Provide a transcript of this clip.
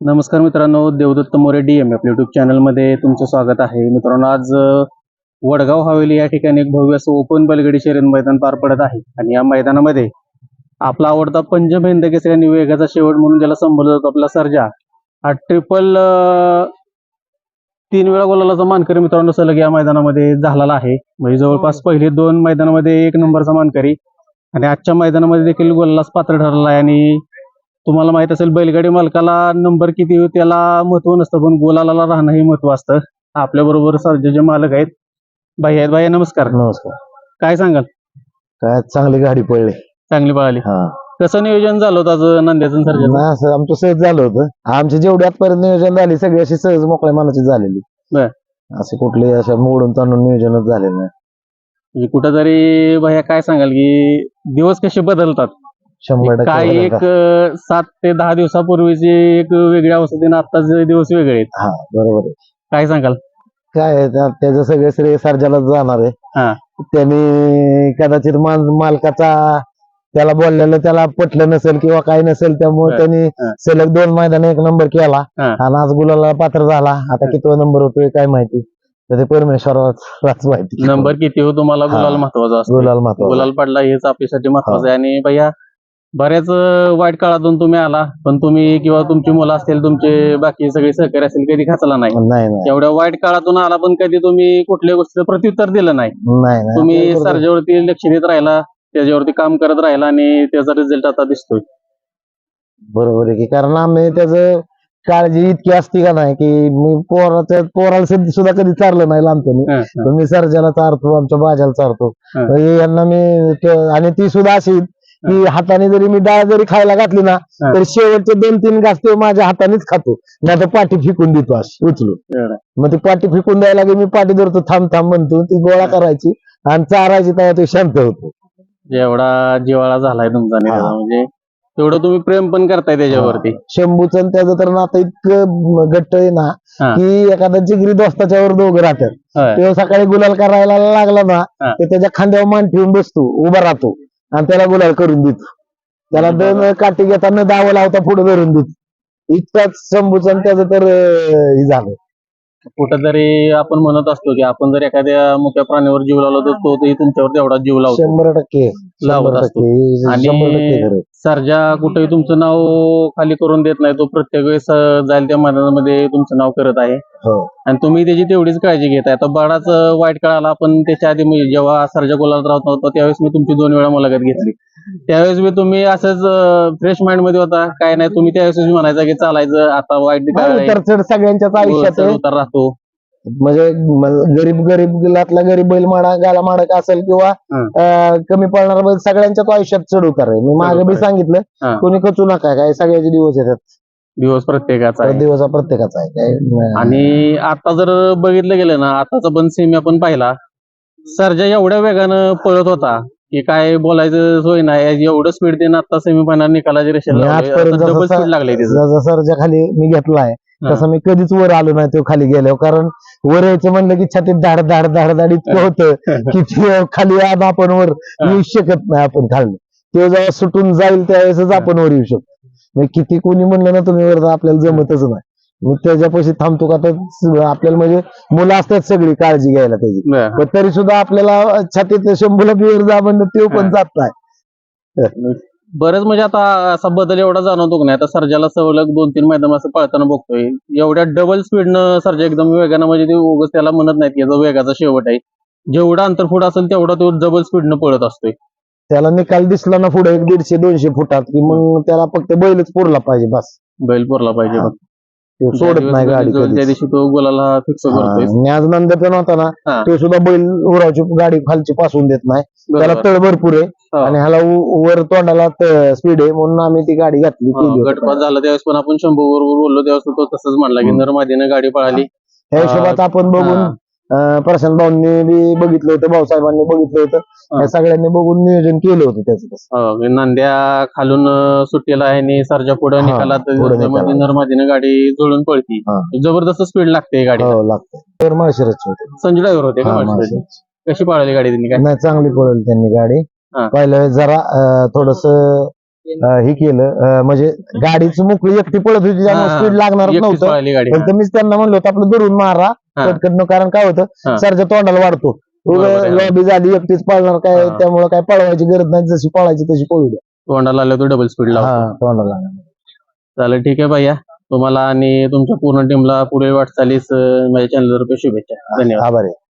नमस्कार मित्रांनो देवदत्त मोरे डीएम आपल्या युट्यूब चॅनलमध्ये तुमचं स्वागत आहे. मित्रांनो आज वडगाव हवेली या ठिकाणी एक भव्य असं ओपन बलगडी शर्यत मैदान पार पडत आहे. आणि या मैदानामध्ये आपला आवडता पंचम हिंद केसरी आणि वेगाचा शेवट म्हणून ज्याला संबोधला जातो आपला सर्जा. हा ट्रिपल तीन वेळा गोलाचा मानकरी मित्रांनो सलग या मैदानामध्ये झालेला आहे. म्हणजे जवळपास पहिले दोन मैदानामध्ये एक नंबरचा मानकरी. आणि आजच्या मैदानामध्ये देखील गोलालाच पात्र ठरलेला आहे आणि तुम्हाला माहीत असेल बैलगाडी मालकाला नंबर किती त्याला महत्त्व नसतं पण गोलाला राहणं हे महत्त्व असतं. आपल्या बरोबर सर्जाचे मालक आहेत भाई आहेत. भाई नमस्कार. नमस्कार. काय सांगाल? काय चांगली गाडी पडली चांगली पळाली. हा. कसं नियोजन झालं होतं आज नंद्याचं सर्जन असं आमचं सहज झालं होतं. आमचे जेवढे आजपर्यंत नियोजन झाली सगळी अशी सहज मोकळ्या मनाची झालेली. असे कुठले अशा मोडून ताणून नियोजनच झाले नाही. म्हणजे कुठंतरी भैया काय सांगाल की दिवस कसे बदलतात? शंभर टक्के काय एक. अं, सात ते दहा दिवसापूर्वीची एक वेगळी आणि आत्ताचे दिवस वेगळे आहेत. हा बरोबर आहे. काय सांगाल? काय आहे, त्या- त्याचं सगळे श्रेय सर्जालाच जाणार हा. आहे त्यांनी कदाचित मालकाचा त्याला बोललेलं त्याला पटलं नसेल किंवा काय नसेल त्यामुळे हा. त्यांनी हा. सलग दोन मैदान एक नंबर केला. हा. आणि आज गुलाला पात्र झाला. आता कितवा नंबर होतोय काय माहिती. तर ते परमेश्वरालाच माहिती. नंबर किती हो तुम्हाला? हा. गुलाल महत्त्वाचा असतो गुलाल महत्त्वाचा. गुलाल पडला हेच आपल्यासाठी महत्वाचं आहे. आणि भैया बऱ्याच वाईट काळातून तुम्ही आला पण तुम्ही किंवा तुमची मुलं असतील तुमचे बाकी सगळे सहकारी असतील कधी खचला नाही. नाही नाही. एवढ्या वाईट काळातून आला पण कधी तुम्ही कुठल्या गोष्टीचं प्रत्युत्तर दिलं नाही. नाही नाही. तुम्ही आपल्याला सर्जावरती लक्ष देत राहिला त्याच्यावरती काम करत राहिला आणि त्याचा रिझल्ट आता दिसतोय. बरोबर आहे की. कारण आम्ही त्याच काळजी इतकी असती का नाही की मी पोराच्या पोराला सध्या सुद्धा कधी चारलं नाही लहानपणी. हं, हं. मी सर्जाला चारतो आमच्या बाजाला चारतो. हं. यांना मी ते- आणि ती सुद्धा अशी की हाताने जरी मी डाळ जरी खायला घातली ना. तर शेवटचे दोन तीन घास ते माझ्या हातानेच खातो नाही तर पाठी फेकून देतो अशी उचलून. मग ती पाठी फेकून द्यायला की मी पाठी धरतो थांब थांब म्हणतो ती गोळा करायची आणि चारायची तेव्हा तो शांत होतो एवढा जिवाळा झालाय तुमचा म्हणजे तेवढं तुम्ही प्रेम पण करताय त्याच्यावरती शंभूचं त्याचं तर नातं इतकं घट्ट आहे ना. की एखादा जिगरी दोस्ताच्या वर दोघं राहतात. तेव्हा सकाळी गुलाल करायला लागला ना. तर त्याच्या खांद्यावर मान ठेवून बसतो उभा राहतो आणि त्याला गुलाल करून देतो. त्याला दोन काठी घेताना दावा लावता पुढे धरून देतो. इतकाच शंभूचं आणि त्याचं तर हे झालं. कुठंतरी आपण म्हणत असतो की आपण जर एखाद्या मुख्या प्राण्यावर जीव लावला तर तो तुमच्यावर तेवढा जीव लावतो. शंभर टक्के. लावत शंभर असतो. टक्के. आणि- शंभर टक्के खरं सर्जा कुठेही तुमचं नाव खाली करून देत नाही तो प्रत्येक वेळेस जाईल त्या मैदानामध्ये तुमचं नाव करत आहे. हो. आणि तुम्ही त्याची तेवढीच काळजी घेताय आता बराच अं, वाईट काळ आला पण त्याच्या आधी मी जेव्हा सर्जा गोलात राहत नव्हता त्यावेळेस मी तुमची दोन वेळा मुलाखत घेतली. त्यावेळेस मी तुम्ही असंच फ्रेश माइंडमध्ये होता. काय नाही तुम्ही त्यावेळेस मी म्हणायचं की चालायचं आता वाईट काळ आहे. तर सगळ्यांच्याच आयुष्यात आहे. उतार राहतो. म्हणजे म- गरीब गरीब लातला गरीब बैल माडा गाला माडक असेल किंवा हं. अं, कमी पडणारा बैल सगळ्यांच्याच आयुष्यात चढ उतार आहे मी मागे बी उतार आहे. सांगितलं हं. कोणी खचू नका काय सगळ्याचे दिवस येतात दिवस प्रत्येकाचा आहे दिवस हा प्रत्येकाचा आहे काय. आणि आता जर बघितलं गेलं ना आताचा पण सेमी आपण पाहिला सर्जा एवढ्या वेगानं पळत होता की काय बोलायचं सोय नाही एवढं स्पीड देणं आता सेमी फायनल निकालाची रेषेला. आजपर्यंत आता डबल जसं- स्पीड लागले त्याचं जसं सरच्या खाली मी घेतलाय. तसं मी कधीच वर आलो नाही तो खाली गेल्यावर कारण वर यायचं म्हणलं की छातीत धाड धाड धाड धाड इतकं होतं की ते खाली आज आपण वर येऊ शकत नाही आपण खाली ते जेव्हा सुटून जाईल त्यावेळेसच आपण वर येऊ शकतो. म्हणजे किती कोणी म्हणलं ना तुम्ही वर आपल्याला जमतच नाही. मी त्याच्यापाशी थांबतो का तर आपल्याला म्हणजे मुलं असतात सगळी काळजी घ्यायला त्याची. पण तरी सुद्धा आपल्याला छातीत शंभूला बिवर जा म्हणलं ते पण. जात नाही. बरंच म्हणजे आता असा बदल एवढा जाणवतो की नाही. आता सर्जाला सवलग दोन तीन मैदान असं पळताना बघतोय. एवढ्या डबल स्पीडनं सर्जा एकदम वेगानं म्हणजे ते उगाच त्याला म्हणत नाहीत याचा वेगाचा शेवट आहे. जेवढा अंतर पुढं असेल तेवढा तो डबल स्पीडनं पळत असतोय. त्याला निकाल दिसला ना पुढे एक दीडशे दोनशे फुटात की मग त्याला फक्त बैलच पुरला पाहिजे बस. बैल पुरला पाहिजे. ते सोडत नाही गाडी त्या कधीच. दिवशी तो गोलाला फिक्स करतोय हा, आज नंद पण होता ना हा. तो सुद्धा बैल उरावची गाडी खालची पासून देत नाही त्याला बरोबर. तळ भरपूर आहे हा. आणि ह्याला उ- वर तोंडाला स्पीड आहे म्हणून आम्ही ती गाडी घातली हा, केली होती. गटपात झाला त्यावेळेस पण आपण शंभू बरोबर बोललो त्यावेळेस तो तसंच म्हणला की हम्म. नरमादीनं गाडी पळाली ह्या हिशोबात आपण बघून हा. प्रशांत भाऊंनी बी बघितलं होतं भाऊसाहेबांनी बघितलं होतं. या सगळ्यांनी बघून नियोजन केलं होतं त्याचं तसं. हो, की नांद्या खालून अं, सुट्टीला आहे आणि सरजा पुढे हा, निकालात पुढं त्यामध्ये निकालात. नरमादीनं गाडी जुळून पळती हा. जबरदस्त स्पीड लागते गाडी हो लागतं तर होते संजय ड्रायव्हर होते का हा, माणसाचे? कशी पळाली गाडी त्यांनी काय नाही चांगली पळवली त्यांनी गाडी हा. पहिल्या वेळेस जरा थोडस हे केलं अं, म्हणजे गाडीची मोकळी एकटी पळत होती त्यामुळे हा, स्पीड लागणार एकटीच नव्हतं पळाली गाडी फक्त मीच त्यांना म्हणलो होतं आपलं धरून मारा. पटकन कारण काय होतं. सरच्या तोंडाला वाढतो. लॉबी झाली एकटीच पळणार काय. त्यामुळे काय पळवायची गरज नाही. जशी पळायची तशी पळू द्या. तोंडाला आलं तो डबल स्पीड लावतो. हा, तोंडाला चालेल ठीक आहे भैया. तुम्हाला आणि तुमच्या पूर्ण टीमला पुढे वाटचालीस माझ्या चॅनलतर्फे शुभेच्छा. धन्यवाद. आभारी आहे.